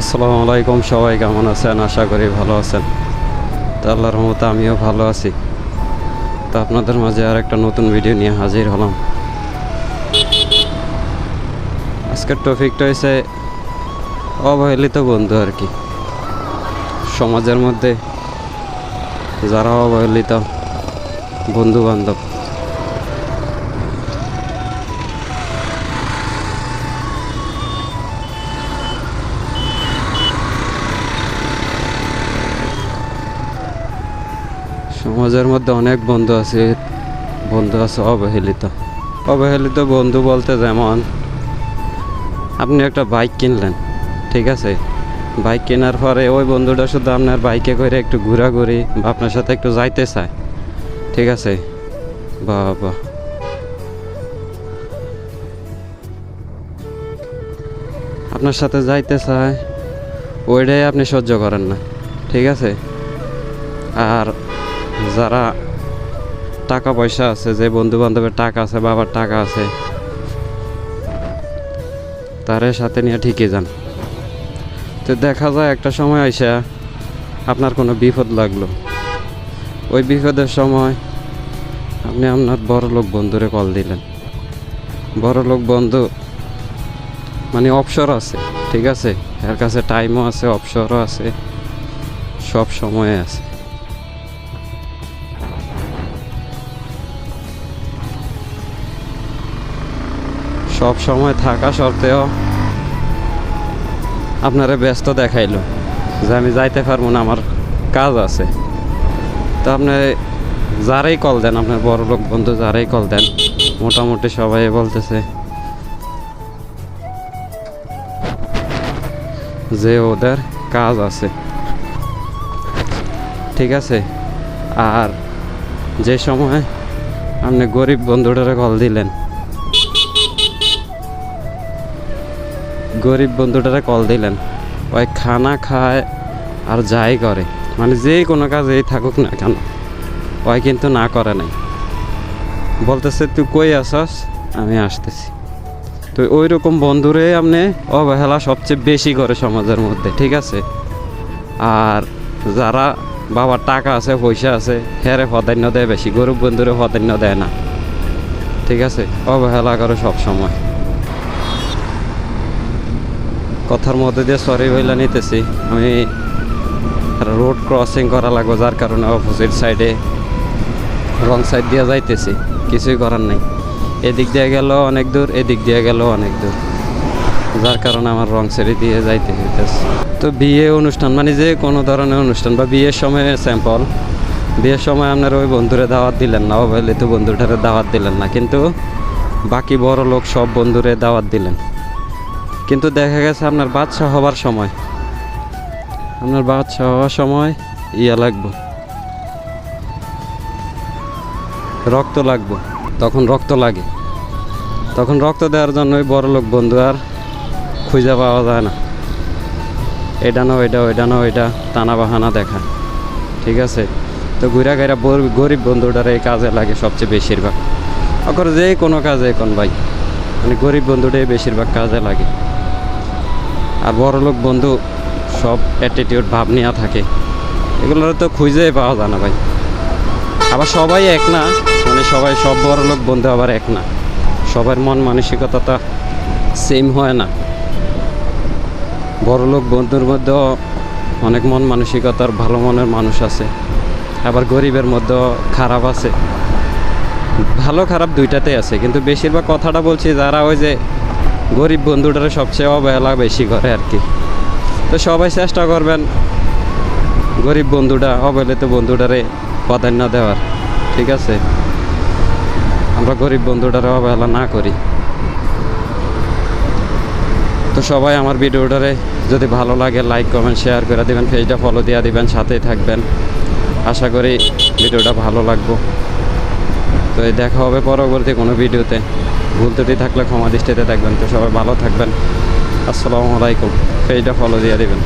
আসসালামু আলাইকুম সবাই, কেমন আছেন? আশা করি ভালো আছেন। তো আল্লাহর রহমতে আমিও ভালো আছি। তো আপনাদের মাঝে আর একটা নতুন ভিডিও নিয়ে হাজির হলাম। আজকের টপিকটা হয়েছে অবহেলিত বন্ধু আর কি। সমাজের মধ্যে যারা অবহেলিত বন্ধু বান্ধব সমাজের মধ্যে অনেক বন্ধু আছে বন্ধু আছে অবহেলিত। অবহেলিত বন্ধু বলতে যেমন, আপনি একটা বাইক কিনলেন, ঠিক আছে? বাইক কেনার পরে ওই বন্ধুটা শুধু আপনার বাইকে করে একটু ঘোরাঘুরি বা আপনার সাথে একটু যাইতে চায়, ঠিক আছে? বাবা। আপনার সাথে যাইতে চায়, ওইটাই আপনি সহ্য করেন না, ঠিক আছে? আর যারা টাকা পয়সা আছে, যে বন্ধু বান্ধবের টাকা আছে, বাবার টাকা আছে তারের সাথে নিয়ে ঠিকই যান। তো দেখা যায় একটা সময় আইসা আপনার কোনো বিপদ লাগল। ওই বিপদের সময় আপনি আপনার বড় লোক বন্ধুরে কল দিলেন। বড় লোক বন্ধু মানে অবসর আছে, ঠিক আছে? এর কাছে টাইমও আছে, অবসরও আছে, সব সময় আছে। সব সময় থাকা সত্ত্বেও আপনারা ব্যস্ত দেখাইলো যে আমি যাইতে পারব না, আমার কাজ আছে। তো আপনি যারাই কল দেন, আপনার বড় লোক বন্ধু যারাই কল দেন, মোটামুটি সবাই বলতেছে যে ওদের কাজ আছে। ঠিক আছে? আর যে সময় আপনি গরিব বন্ধুটারে কল দিলেন গরিব বন্ধুটারে কল দিলেন। ওই খানা খায় আর যাই করে। মানে যে কোনো কাজেই থাকুক না কেন, ওই কিন্তু না করে নাই। বলতেছে, তুই কই আসস আমি আসতেছি। তো ওই রকম বন্ধুরে আপনি অবহেলা সবচেয়ে বেশি করে সমাজের মধ্যে, ঠিক আছে? আর যারা বাবার টাকা আছে, পয়সা আছে, হেরে প্রাধান্য দেয় বেশি, গরিব বন্ধুরে প্রাধান্য দেয় না, ঠিক আছে? অবহেলা করে সব সময় কথার মধ্যে দিয়ে সরি বইলা নিতেছি। আমি রোড ক্রসিং করা লাগবে, যার কারণে অপোজিট সাইডে রং সাইড দিয়ে যাইতেছি। কিছুই করার নেই। এদিক দিয়ে গেল অনেক দূর, এদিক দিয়ে গেল অনেক দূর। যার কারণে আমার রং সাইডে দিয়ে যাইতে হইতেছে। তো বিয়ে অনুষ্ঠান মানে যে কোনো ধরনের অনুষ্ঠান বা বিয়ের সময় স্যাম্পল বিয়ের সময় আপনার ওই বন্ধুরে দাওয়াত দিলেন না, অবহেলিত বন্ধুটারে দাওয়াত দিলেন না, কিন্তু বাকি বড় লোক সব বন্ধুরে দাওয়াত দিলেন। কিন্তু দেখা গেছে আপনার বাচ্চা হবার সময়। আপনার বাচ্চা হওয়ার সময় ইয়া লাগবো। রক্ত লাগবো। তখন রক্ত লাগে। তখন রক্ত দেওয়ার জন্য ওই বড় লোক বন্ধু আর খুঁজে পাওয়া যায় না। এটা না ওইটা ওইটা না ওইটা টানা বাহানা দেখা। ঠিক আছে? তো ঘুরা ঘেরা গরিব বন্ধুটার এই কাজে লাগে সবচেয়ে বেশিরভাগ। অকর যে কোনো কাজে কোন ভাই। মানে গরিব বন্ধুটাই বেশিরভাগ কাজে লাগে। আর বড় লোক বন্ধু, সব অ্যাটিটিউড ভাব নেওয়া থাকে। এগুলো তো খুঁজেই পাওয়া যায় না ভাই। আবার সবাই এক না মানে সবাই, সব বড় লোক বন্ধু আবার এক না। সবার মন মানসিকতাটা সেম হয় না। বড় লোক বন্ধুর মধ্যেও অনেক মন মানসিকতার, ভালো মনের মানুষ আছে। আবার গরিবের মধ্যেও খারাপ আছে। ভালো খারাপ দুইটাতেই আছে, কিন্তু বেশিরভাগ কথাটা বলছি যারা ওই যে গরিব বন্ধুটারে সবচেয়ে অবহেলা বেশি করে আর কি। তো সবাই চেষ্টা করবেন গরিব বন্ধুটা, অবহেলিত বন্ধুটারে প্রাধান্য দেওয়ার, ঠিক আছে? আমরা গরিব বন্ধুটারে অবহেলা না করি। তো সবাই আমার ভিডিওটারে যদি ভালো লাগে লাইক কমেন্ট শেয়ার করে দিবেন পেজটা ফলো দিয়ে দিবেন, সাথেই থাকবেন। আশা করি ভিডিওটা ভালো লাগবো। তো দেখা হবে পরবর্তী কোনো ভিডিওতে। ভুল ত্রুটি থাকলে ক্ষমা দৃষ্টিতে থাকবেন। তো সবাই ভালো থাকবেন। আসসালামু আলাইকুম। পেজটা ফলো দিয়ে দিবেন।